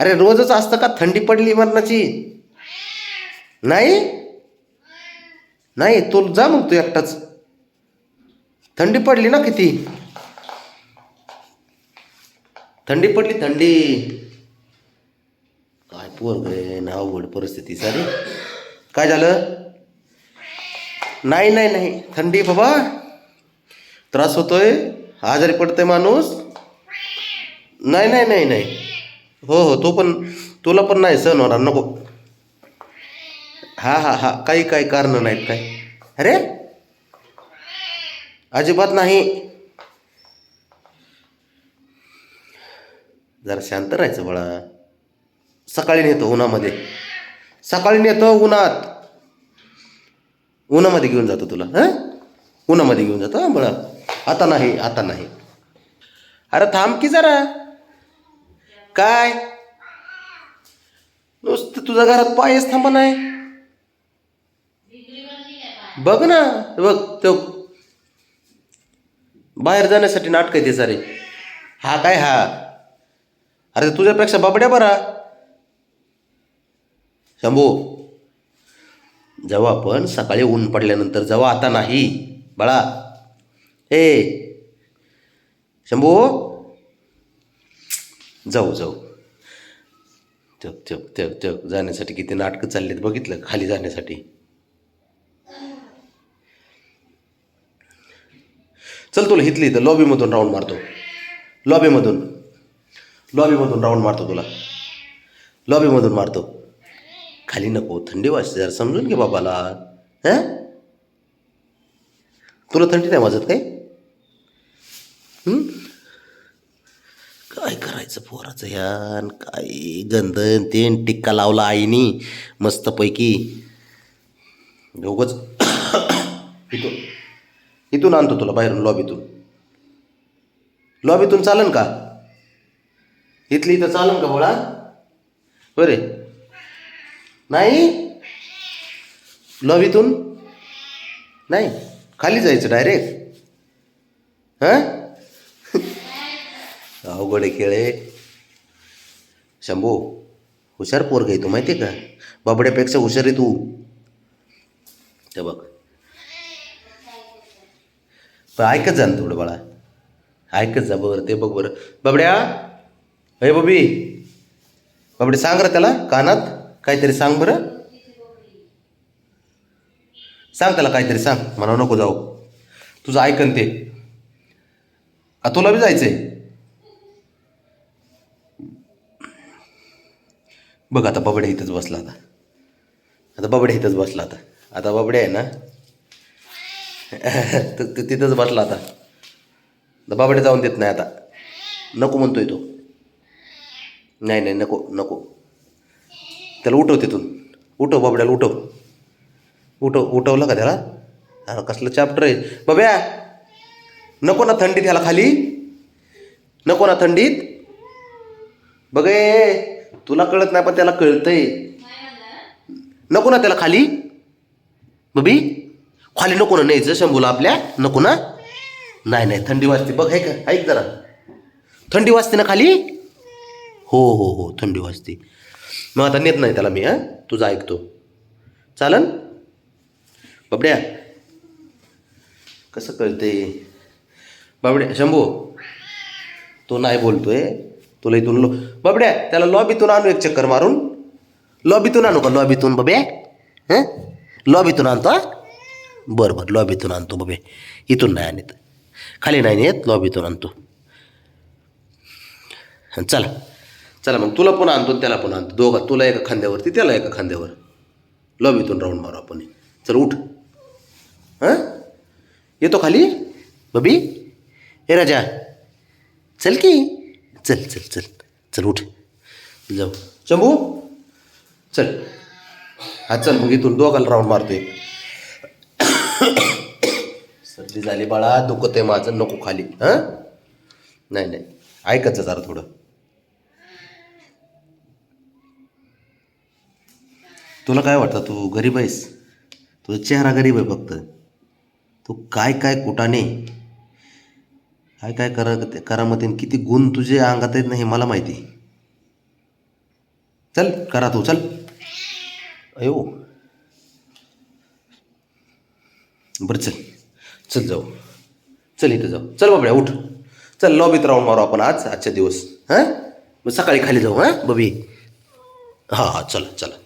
अरे रोजच असतं का? थंडी पडली मरणाची? नाही? नाही तू जा मग तू एकटाच. थंडी पडली ना किती? थंडी पडली थंडी. काय पोर गे ना अवघड परिस्थिती सारी काय झालं? नाही नाही नाही. थंडी बाबा. त्रास होतोय. आजारी पडतोय माणूस. नाही नाही नाही नाही. हो हो तो पण तुला पण नाही सहन होणार नको. हा हा हा काही काही कारण नाहीत काय अरे! अजिबात नाही. जरा शांत राहायचं बाळा. सकाळी नेतो उन्हामध्ये. सकाळी नेतो उन्हात. उन्हामध्ये घेऊन जातो तुला हां? उन्हामध्ये घेऊन जातो हां बाळा. आता नाही आता नाही. अरे थांब की जरा. काय? नुसतं तुझ्या घरात पायच थांबा नाही. बघ ना बघ तो. बाहेर जाण्यासाठी नाटक आहे ते सारे. हा काय हा? अरे तुझ्यापेक्षा बाबड्या बरा. शंभू जेव्हा आपण सकाळी ऊन पडल्यानंतर जेव्हा आता नाही बाळा. ए शंभू जाऊ जाऊ. ते ते ते ते जाण्यासाठी किती नाटकं चाललीत बघितलं खाली जाण्यासाठी. चल तुला हिथली इथं लॉबीमधून राऊंड मारतो. लॉबीमधून. लॉबीमधून राऊंड मारतो तुला. लॉबीमधून मारतो. खाली नको थंडी वाजते जरा समजून घे बाबाला. हां? तुला थंडी नाही वाजत काय? हं? काय करायचं पोराचं? यान काय गंधन तेन टिक्का लावला आईनी मस्तपैकी. दोघच इथून इथून आणतो तुला बाहेरून लॉबीतून. लॉबीतून चालन का? इथली इथं चालन का बोळा बरे नाही? लॉबीतून? नाही. खाली जायचं डायरेक्ट. हां? अवघड आहे खेळ आहे शंभू हुशार पोरग आहे तू माहिती आहे का? बाबड्यापेक्षा हुशार आहे तू. ते बघ. पण ऐकत जा ना थोडं बाळा. ऐकत जा बरं ते बघ बरं. बाबड्या अय बबी. बाबडे सांग रं त्याला कानात काहीतरी सांग बरं. सांग त्याला काहीतरी सांग. मला नको जाऊ. तुझं ऐकन ते. तुला बी आहे बघ आता बाबड्या इथंच बसला आता. आता बाबड्या इथंच बसला आता. आता बाबड्या आहे ना? तर तो तिथंच बसला आता. तर बाबड्या जाऊन देत नाही आता. नको म्हणतोय तो. नाही नाही नको नको. त्याला उठव तिथून. उठव बाबड्याला उठव. उठव उठवलं का त्याला? हा कसलं चॅप्टर आहे. बाब्या नको ना थंडीत ह्याला खाली. नको ना थंडीत. बघे तुला कळत नाही पण त्याला कळतंय. नको ना त्याला खाली. बबी खाली नको ना न्यायचं शंभूला आपल्या. नको ना. नाही नाही थंडी वाजते. बघ ऐक ऐक जरा. थंडी वाजते ना खाली? हो हो हो थंडी वाजते. मग आता नेत नाही त्याला मी हां? तुझं ऐकतो. चालन? बाबड्या. कसं कळते बाबड्या शंभू तो नाही बोलतोय. तुला इथून लो. बाबड्या त्याला लॉबीतून आणू एक चक्कर मारून. लॉबीतून आणू का? लॉबीतून बबे? हां? लॉबीतून आणतो हा? बरं बरं लॉबीतून आणतो बबे. इथून नाही आणत. खाली नाही नेत लॉबीतून आणतो. चला. चला मग तुला पण आणतो त्याला पण आणतो. दोघा तुला एका खांद्यावरती त्याला एका खांद्यावर. लॉबीतून राऊंड मारू आपण. चल उठ. हां? येतो खाली? बबी? हे राजा. चल की. चल चल चल चल उठ. जाऊ. शंभू? चल. हा चल मग इथून दोघाला राऊंड मारते सर्दी झाली बाळा दुखत आहे माझं नको खाली. हां? नाही नाही. ऐकायचं जरा थोडं. तुला काय वाटतं? तू गरीब आहेस. तुझा चेहरा गरीब आहे फक्त. तू काय काय कुटाने काय काय करा करामतीन? किती गुण तुझे अंगात आहेत ना हे मला माहिती. चल करा तू चल. अयो. बरं चल. चल जाऊ. चल इथं जाऊ. चल बाबड्या उठ. चल लॉबीत राहून मारू आपण आज आजच्या दिवस. हां? मग सकाळी खाली जाऊ हां? बबी. हां हां चला चला.